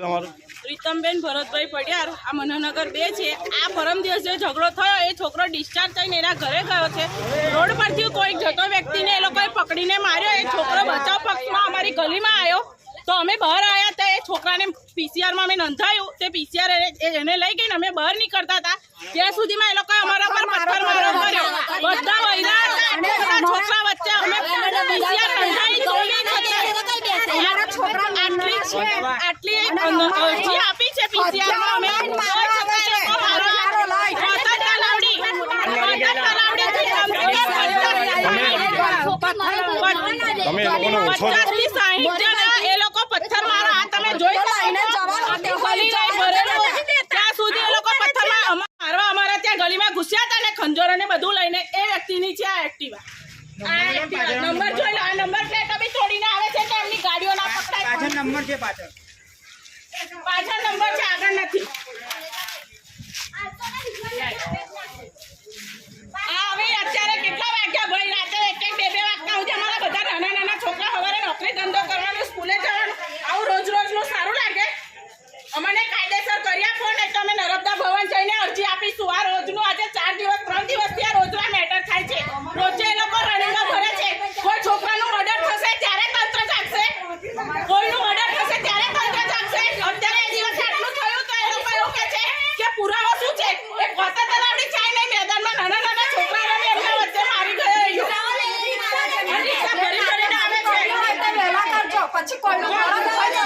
પ્રીતમબેન ભરતભાઈ પડિયાર, આ મનોનગર બે છે. આ પરમ દિવસ ઝઘડો થયો, એ છોકરો ડિસ્ચાર્જ થઈને એના ઘરે ગયો છે. રોડ પરથી કોઈ જતો વ્યક્તિને એ લોકોએ પકડીને માર્યો. એ છોકરો બચાવ પક્ષમાં અમારી ગલીમાં આવ્યો. તો અમે બહાર આવ્યા હતા. એ છોકરાને પીસીઆરમાં અમે નોંધાયું. તે પીસીઆર એને લઈ ગઈને અમે બહાર નીકળતા હતા. ત્યાં સુધીમાં એ લોકોએ અમારા પર પથ્થર મારો કર્યો. બધા વૈરા છોકરા વચ્ચે અમે પીસીઆર નોંધાવી દોડી આટલી આટલી અરજી આપી છે પીસીઆરમાં અમે તમે લોકોને ઓછો પચાસથી સાહીઠ જણા એ લોકો પથ્થર મારો આ તમે જોઈ શકો છો. ગલી નહીં ભરેલું. ત્યાં સુધી એ લોકો પથ્થર માર- અમા- મારવા અમારા ત્યાં ગલીમાં ઘૂસ્યા હતા ને ખંજરો ને બધું લઈને એ વ્યક્તિની છે આ એક્ટિવા આ એક્ટિવા નંબર જોઈ લો આ નંબર પ્લેટ બી તોડીને આવે છે કે એમની ગાડીઓ ના પકડાય પાછળ નંબર છે પાછળ પાછળ નંબર છે આગળ નથી આ હવે અત્યારે કેટલા વાગ્યા ભાઈ રાતે એક એક બે બે વાગતા સુધી અમારા બધા નાના નાના છોકરા સવારે નોકરી ધંધો કરવાનો સ્કૂલે જવાનું આવું રોજ રોજનું સારું લાગે અમને કાયદેસર કરી આપો ને તો અમે નર્મદા ભવન જઈને અરજી આપીશું આ રોજનું આજે ચાર દિવસ ત્રણ દિવસથી આ રોજના મેટર થાય છે રોજે એ લોકો રણીંગા ભરે છે કોઈ છોકરાનું મર્ડર થશે ત્યારે તંત્ર જાગશે કોઈનું મર્ડર થશે ત્યારે તંત્ર જાગશે અત્યારે એ દિવસે આટલું થયું તો એ લોકો એવું કહે છે કે પુરાવો શું છે એ કોતા તલાવડી ચાય નહીં મેદાનમાં નાના નાના છોકરાઓને એમના વચ્ચે મારી ગયો એ યુ. આ રિક્ષા ભરી ભરીને આવે છે. પછી કોઈનું મરણ હોય તો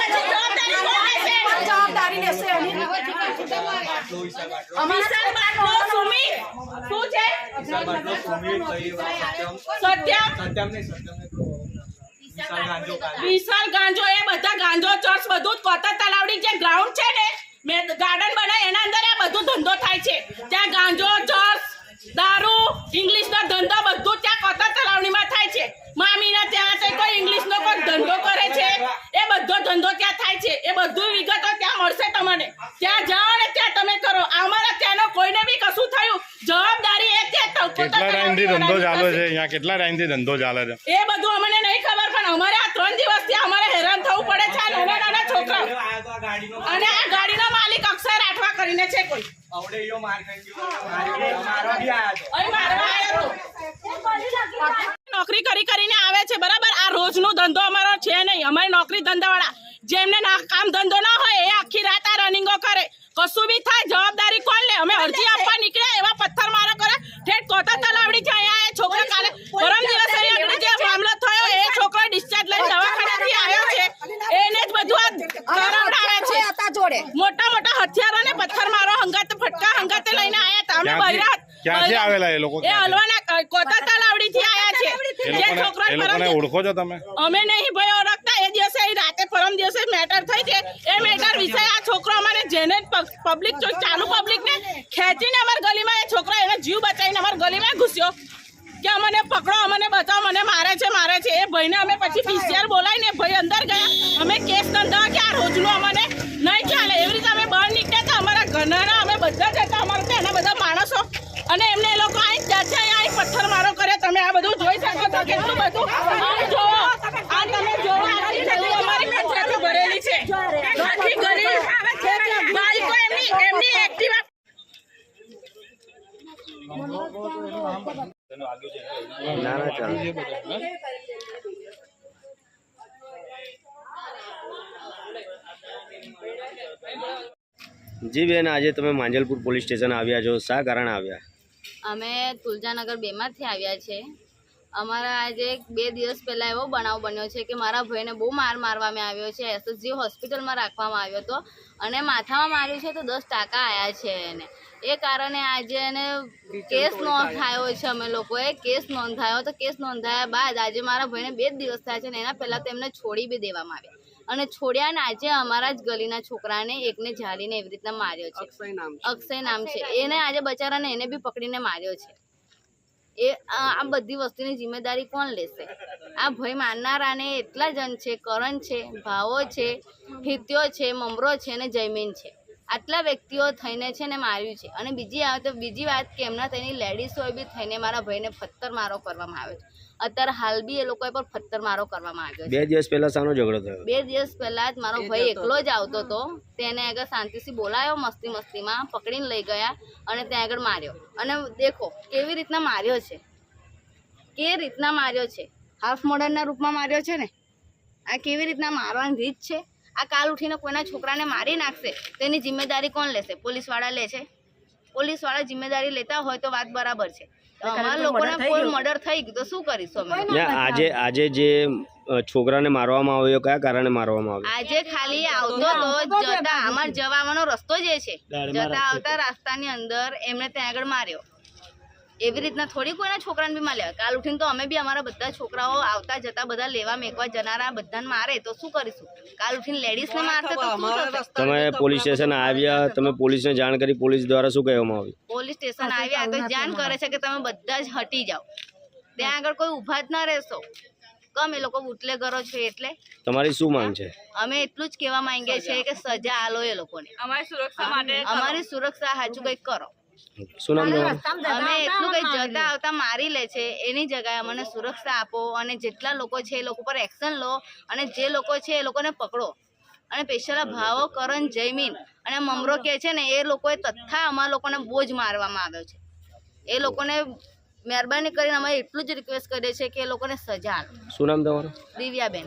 પછી જવાબદારી કોણ લેશે? જવાબદારી લેશે એની વિશાલ બાટલો, સુમિત, શું છે? સત્યમ. વિશાલ ગાંજો એ બધા ગાંજો ચર્ચ બધું કોતર તલાવડી જે ગ્રાઉન્ડ છે ને મેં ગાર્ડન બનાય એના અંદર આ બધું ધંધો થાય છે. ત્યાં ગાંજો ચર્ચ દારૂ ઇંગ્લિશનો ધંધો બધું ત્યાં કોતર તલાવડીમાં થાય છે. મામીના ત્યાં છે કોઈ ઇંગ્લિશનો કોઈ ધંધો કરે છે. એ બધો ધંધો ત્યાં થાય છે. એ બધું વિગતો ત્યાં મળશે તમને. ત્યાં જાઓ ને ત્યાં તમે કરો અમારા ત્યાંનો કશું થયું? જવાબદારી એ છે કેટલા ટાઈમથી ધંધો ચાલે છે? અહીંયા કેટલા ટાઈમથી ધંધો ચાલે છે? એ બધું અમને નહીં ખબર પણ અમારે આ ત્રણ દિવસથી અમારે હેરાન થવું પડે છે આ નાના નાના છોકરા અને આ ગાડીનો માલિક અક્ષર આઠવા કરીને છે કોઈ. મારવા. નોકરી કરી કરીને આવે છે બરાબર? આ રોજનો ધંધો અમારો છે નહીં. અમારી નોકરી ધંધાવાળા. જેમને કામ ધંધો ના હોય એ આખી રાત આ રનિંગો કરે કશું બી થાય જવાબદારી કોણ લે અમે અરજી આપવા નીકળ્યા એવા પથ્થર મારો કરે ઠેઠ કોટા તલાવડી છે અહીંયા એ છોકરો કાલે પરમ દિવસે અહીંયા આગળ જે મામલો થયો એ છોકરો ડિસ્ચાર્જ લઈને દવાખાનાથી આવ્યો છે એને જ બધું આ કરાવડાવે છે. હતા જોડે? મોટા મોટા હથિયારો ને પથ્થર મારો હંગાતે ફટકા હંગાતે લઈને આયા હતા. અમે ક્યાંથી- ક્યાંથી આવેલા એ લોકો એ હલવાના કોતા તલાવડી થી આયા છે. જે છોકરો એ લોકોને ઓળખો છો તમે? અમે નહીં ભાઈ ઓળખતા. એ દિવસે એ રાતે પરમ દિવસે મેટર થઈ છે. એ મેટર વિશે આ છોકરો અમારે જેને પબ્લિક ચાલુ પબ્લિક ને ખેંચીને અમારી ગલીમાં એ છોકરો એને જીવ બચાવીને અમાર ગલીમાં ઘૂસ્યો. કે અમને પકડો અમને બચાવો મને મારે છે મારે છે. એ ભાઈને અમે પછી પીસીઆર બોલાવીને ભાઈ અંદર ગયા. અમે કેસ નોંધાવા કે આ રોજનું અમને નહીં ચાલે એવી રીતે અમે બહાર નીકળ્યા હતા. અમારા ઘરના અમે બધા જ હતા અમારા ત્યાંના બધા માણસો. અને એમને એ લોકો અહીં જાતે અહીં પથ્થર મારો કરે તમે આ બધું જોઈ શકો છો કેટલું બધું આ જોવો આ તમે જોવો આખી ગલી અમારી કચરાથી ભરેલી છે આખી ગલી બાઈકો એમની એમની એક્ટિવા જી બેન, આજે તમે માંજલપુર પોલીસ સ્ટેશન આવ્યા છો. શા કારણે આવ્યા? અમે તુલજાનગર બેમાંથી આવ્યા છે. અમારા આજે બે દિવસ પહેલાં એવો બનાવ બન્યો છે કે મારા ભાઈને બહુ માર મારવામાં આવ્યો છે એસએસજી હોસ્પિટલમાં રાખવામાં આવ્યો હતો અને માથામાં માર્યું છે તો દસ ટાંકા આવ્યા છે એને. એ કારણે આજે એને કેસ નોંધાયો છે અમે લોકોએ કેસ નોંધાયો તો કેસ નોંધાયા બાદ આજે મારા ભાઈને બે જ દિવસ થયા છે ને એના પહેલાં તેમને છોડી બી દેવામાં આવ્યા અને છોડ્યા ને આજે અમારા જ ગલીના છોકરાને એકને ઝાલીને એવી રીતના માર્યો છે. અક્ષય નામ છે. એને આજે બચારાને એને બી પકડીને માર્યો છે. એ, આ બધી વસ્તુની જિમ્મેદારી કોણ લેશે? આ ભય માનનારાને એટલા જણ છે, કરણ છે, ભાવો છે, હિત્યો છે, મમરો છે અને જયમીન છે. આટલા વ્યક્તિઓ થઈને છે ને માર્યું છે. અને બીજી આવે તો બીજી વાત કે એમના તેની લેડીઝોએ બી થઈને મારા ભાઈને પથ્થર મારો કરવામાં આવ્યો છે. અત્યારે હાલ બી એ લોકોએ પણ પથ્થર મારો કરવામાં આવ્યો છે. બે દિવસ પહેલા સાનો ઝઘડો થયો બે દિવસ પહેલા જ મારો ભાઈ એકલો જ આવતો હતો. તેને આગળ શાંતિથી બોલાયો મસ્તી મસ્તીમાં પકડીને લઈ ગયા અને ત્યાં આગળ માર્યો. અને દેખો કેવી રીતના માર્યો છે? કે રીતના માર્યો છે? હાફ મોડર્નના રૂપમાં માર્યો છે ને? આ કેવી રીતના મારવાની રીત છે? આ કાલ ઉઠીને કોઈના છોકરાને મારી નાખશે તેની જિમ્મેદારી કોણ લેશે? પોલીસવાળા લે છે. પોલીસવાળા જિમ્મેદારી લેતા હોય તો વાત બરાબર છે. અમારા લોકોને કોઈ મર્ડર થઈ ગયું તો શું કરીશું અમે આજે આજે જે છોકરાને મારવામાં આવ્યો કયા કારણે મારવામાં આવ્યો? આજે ખાલી આવતો તો જતા અમાર જવાનો રસ્તો જે છે. જતા આવતા રસ્તાની અંદર એમણે ત્યાં આગળ માર્યો. એવી રીતના થોડી કોઈના છોકરાને બી માર્યા કાલ ઉઠીને તો અમે બી અમારા બધા છોકરાઓ આવતા જતા બધા લેવા મેકવા જનારા બધાને મારે તો શું કરીશું? કાલ ઉઠીને લેડીઝને મારશે તો શું તમે પોલીસ સ્ટેશન આવ્યા તમે પોલીસને જાણ કરી પોલીસ દ્વારા શું કહેવામાં આવ્યું? પોલીસ સ્ટેશન આવ્યા તો જાણ કરે છે કે તમે બધા જ હટી જાઓ. ત્યાં આગળ કોઈ ઊભા જ ના રહેશો. કમ એ લોકો બુટલેગરો છે એટલે? તમારી શું માંગ છે? અમે એટલું જ કહેવા માંગીએ છીએ કે સજા આલો એ લોકોને. અમારી સુરક્ષા માટે અમારી સુરક્ષા હાચું કંઈક કરો. શું નામ અમે એટલું કઈ જતા આવતા મારી લે છે. એની જગ્યાએ અમને સુરક્ષા આપો અને જેટલા લોકો છે એ લોકો પર એક્શન લો અને જે લોકો છે એ લોકોને પકડો. અને પેશલા ભાવો કરણ જયમીન અને મમરો કે છે ને એ લોકોએ તથા અમારા લોકોને બોજ મારવામાં આવ્યો છે. એ લોકોને મહેરબાની કરીને અમે એટલું જ રિક્વેસ્ટ કરીએ છીએ કે એ લોકોને સજા શું નામ તમારું? દિવ્યાબેન.